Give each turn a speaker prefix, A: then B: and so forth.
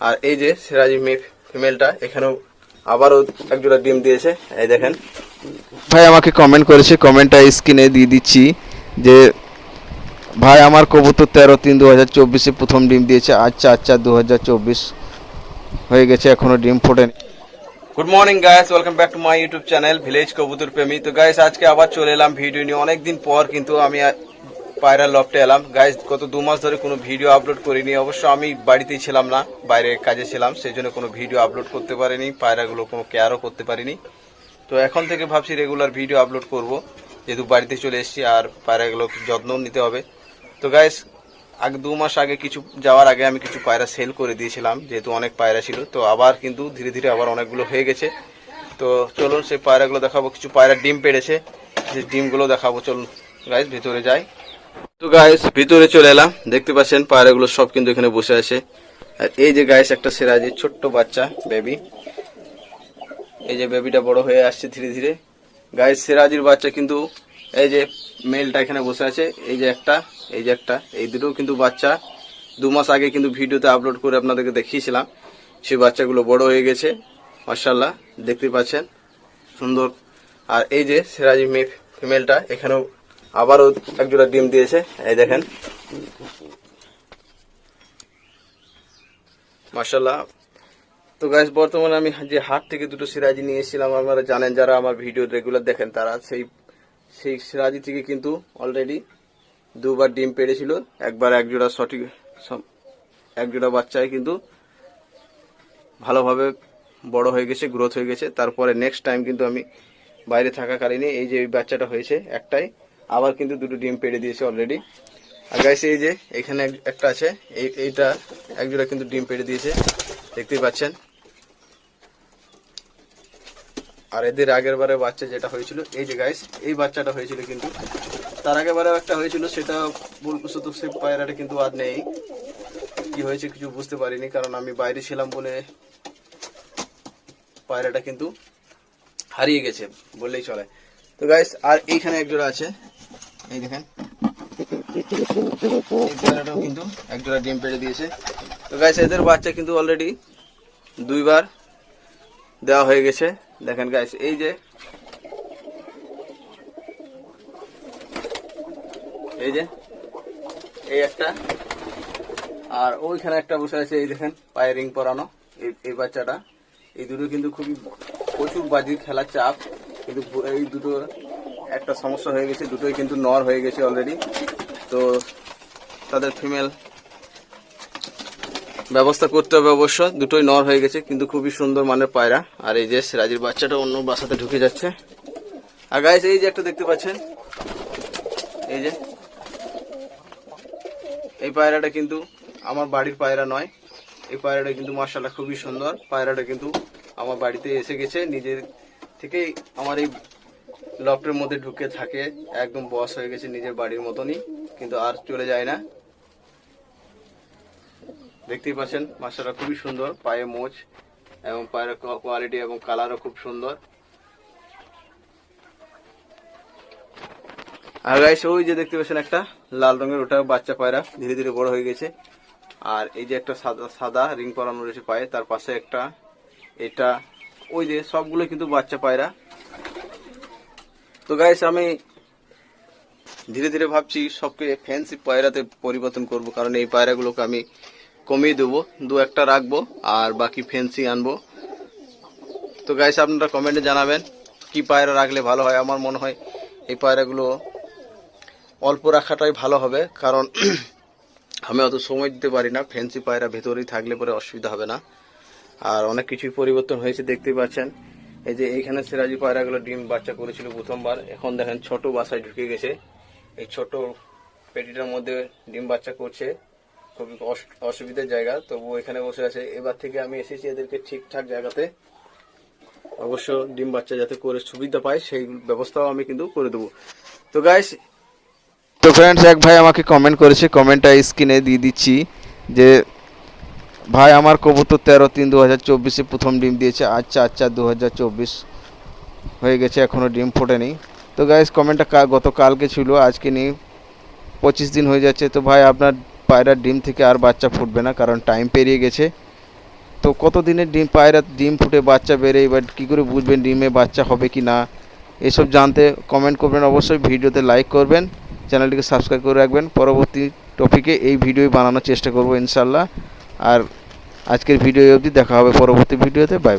A: আর এই যে সিরাজি ফিমেলটা এখানেও আবারও একজোড়া ডিম দিয়েছে। এই দেখেন। ভাই আমাকে কমেন্ট করেছে কমেন্টটা স্ক্রিনে দিয়ে দিচ্ছি যে ভাই আমার কবুতর তেরো তিন দু হাজার চব্বিশে প্রথম ডিম দিয়েছে আজ চার চার দু হাজার চব্বিশ হয়ে গেছে এখনও ডিম ফোটেনি। Good morning guys welcome back to my YouTube channel village কবুতর প্রেমী তো গাইস আজকে আবার চলে এলাম ভিডিও নিয়ে। অনেকদিন পর কিন্তু আমি পায়রা লফটে এলাম। গাইস গত দু মাস ধরে কোনো ভিডিও আপলোড করিনি। অবশ্য আমি বাড়িতেই ছিলাম না, বাইরে কাজে ছিলাম সেই জন্য কোনো ভিডিও আপলোড করতে পারিনি, পায়রাগুলো কোনো কেয়ারও করতে পারিনি। তো এখন থেকে ভাবছি রেগুলার ভিডিও আপলোড করব, যেহেতু বাড়িতে চলে এসেছি আর পায়রাগুলো যত্ন নিতে হবে। তো গাইস আগে দু মাস আগে কিছু, যাওয়ার আগে আমি কিছু পায়রা সেল করে দিয়েছিলাম, যেহেতু অনেক পায়রা ছিল। তো আবার কিন্তু ধীরে ধীরে আবার অনেকগুলো হয়ে গেছে। তো চলুন সেই পায়রাগুলো দেখাবো। কিছু পায়রা ডিম পেড়েছে, সেই ডিমগুলো দেখাবো। চলুন গাইস ভিতরে যাই। তো গাইস ভিতরে চলে এলাম। দেখতে পাচ্ছেন, পায়রাগুলো সব কিন্তু এখানে বসে আছে। আর এই যে গাইস একটা সিরাজি ছোট্ট বাচ্চা বেবি এই যে বেবিটা বড় হয়ে আসছে ধীরে ধীরে। গাইস সিরাজির বাচ্চা কিন্তু এই যে মেলটা এখানে বসে আছে। এই যে একটা, এই যে একটা, এই দুটো কিন্তু বাচ্চা। দু মাস আগে কিন্তু ভিডিওতে আপলোড করে আপনাদেরকে দেখিয়েছিলাম। সেই বাচ্চাগুলো বড় হয়ে গেছে মার্শাল্লাহ দেখতে পাচ্ছেন, সুন্দর। আর এই যে সিরাজি মেয়ে ফিমেলটা এখানেও আবারও একজোড়া ডিম দিয়েছে। এই দেখেন। মার্শাল্লাহ তো গাইস বর্তমানে আমি যে হাট থেকে দুটো সিরাজি নিয়ে এসেছিলাম, আপনারা জানেন যারা আমার ভিডিও রেগুলার দেখেন তারা সেই সেই সিরাজি থেকে কিন্তু অলরেডি দুবার ডিম পেড়েছিল একবার এক জোড়া সঠিক সব- এক জোড়া বাচ্চায় কিন্তু ভালোভাবে বড় হয়ে গেছে গ্রোথ হয়ে গেছে। তারপরে নেক্সট টাইম কিন্তু আমি বাইরে থাকাকালীনই এই যে বাচ্চাটা হয়েছে, একটাই। আবার কিন্তু দুটো ডিম পেড়ে দিয়েছে অলরেডি আর গাইস এই যে এখানে এক- একটা আছে, এই এইটা একজোড়া কিন্তু ডিম পেড়ে দিয়েছে, দেখতেই পাচ্ছেন। আর এদের আগের বারে বাচ্চা যেটা হয়েছিল, এই যে গাইস এই বাচ্চাটা হয়েছিল কিন্তু, তার আগের বারেও একটা হয়েছিল, সেটা ভুলবশত সে পায়রাটা কিন্তু আর নেই। কি হয়েছে কিছু বুঝতে পারিনি, কারণ আমি বাইরে ছিলাম বলে পায়রাটা কিন্তু হারিয়ে গেছে, বললেই চলে। তো গাইস আর এইখানে একজোড়া আছে। এই দেখেন। এই কিন্তু একজোড়া ডিম পেড়ে দিয়েছে। তো গাইস এদের বাচ্চা কিন্তু অলরেডি দুইবার দেওয়া হয়ে গেছে। দেখেন গাইস এই যে এই যে এই একটা। আর ওইখানে একটা বসে আছে, এই দেখেন, পায়ে রিং পরানো। এই এই বাচ্চাটা। এই দুটো কিন্তু খুবই প্রচুর বাজির খেলার চাপ। কিন্তু এই দুটো একটা সমস্যা হয়ে গেছে, দুটোই কিন্তু নর হয়ে গেছে অলরেডি তো তাদের ফিমেল ব্যবস্থা করতে হবে অবশ্য, দুটোই নর হয়ে গেছে, কিন্তু খুবই সুন্দর মানের পায়রা। আর এই যে সিরাজির বাচ্চাটা অন্য বাসাতে ঢুকে যাচ্ছে। আর গাইস এই যে একটা দেখতে পাচ্ছেন, এই যে, এই পায়রাটা কিন্তু আমার বাড়ির পায়রা নয়। এই পায়রাটা কিন্তু মার্শাল্লাহ খুবই সুন্দর, পায়রাটা কিন্তু আমার বাড়িতে এসে গেছে, নিজের থেকেই আমার এই লফটের মধ্যে ঢুকে থাকে। একদম বস হয়ে গেছে নিজের বাড়ির মতনই, কিন্তু আর চলে যায় না। দেখতেই পাচ্ছেন মাছটা খুবই সুন্দর, পায়ে মোচ এবং পায়ের কোয়ালিটি এবং কালারও খুব সুন্দর। আর গাইস ওই যে দেখতে পাচ্ছেন একটা লাল রঙের, ওটা বাচ্চা পায়রা, ধীরে ধীরে বড় হয়ে গেছে। আর এই যে একটা সাদা সাদা রিং পরানো রয়েছে পায়ে, তার পাশে একটা, এটা ওই যে সবগুলো কিন্তু বাচ্চা পায়রা। তো গাইস আমি ধীরে ধীরে ভাবছি সবকে ফ্যান্সি পায়রাতে পরিবর্তন করব, কারণ এই পায়রাগুলোকে আমি কমিয়ে দেবো, দু একটা রাখব আর বাকি ফ্যান্সি আনব। তো গাইস আপনারা কমেন্টে জানাবেন কি পায়রা রাখলে ভালো হয়। আমার মনে হয় এই পায়রাগুলো অল্প রাখাটাই ভালো হবে, কারণ আমি অত সময় দিতে পারি না। ফ্যান্সি পায়রা ভেতরেই থাকলে পরে অসুবিধা হবে না। আর অনেক কিছুই পরিবর্তন হয়েছে দেখতেই পাচ্ছেন। এই যে এইখানে সিরাজি পায়রাগুলো ডিম বাচ্চা করেছিল প্রথমবার। এখন দেখেন ছোট বাসায় ঢুকে গেছে। এই ছোট পেটিটার মধ্যে ডিম বাচ্চা করছে। খুবই অসুবিধার জায়গা। তবু এখানে বসে আছে। এবার থেকে আমি এসেছি এদেরকে ঠিকঠাক জায়গাতে। অবশ্য ডিম বাচ্চা যাতে করে সুবিধা পায়, সেই ব্যবস্থাও আমি কিন্তু করে দেবো। তো গাইস তো ফ্রেন্ডস এক ভাই আমাকে কমেন্ট করেছে। কমেন্টটা স্ক্রিনে দিয়ে দিচ্ছি যে ভাই, আমার কবুতর তেরো তিন দু হাজার চব্বিশে প্রথম ডিম দিয়েছে চার চার দু হাজার চব্বিশ হয়ে গেছে এখনও ডিম ফোটেনি। তো গাইস কমেন্টটা কা- গতকালকে ছিল, আজকে নিয়ে পঁচিশ দিন হয়ে যাচ্ছে, তো ভাই, আপনার পায়রার ডিম থেকে আর বাচ্চা ফুটবে না, কারণ টাইম পেরিয়ে গেছে। তো কত দিনের ডিম, পায়রা ডিম ফুটে, বাচ্চা বেড়ে, এবার কী করে বুঝবেন ডিমে বাচ্চা হবে কি না? এসব জানতে কমেন্ট করবেন, অবশ্যই ভিডিওতে লাইক করবেন, চ্যানেলটিকে সাবস্ক্রাইব করে রাখবেন। পরবর্তী টপিকে এই ভিডিও বানানোর চেষ্টা করব ইনশাল্লাহ আর আজকের ভিডিও অবধি দেখা হবে পরবর্তী ভিডিওতে বাই বাই।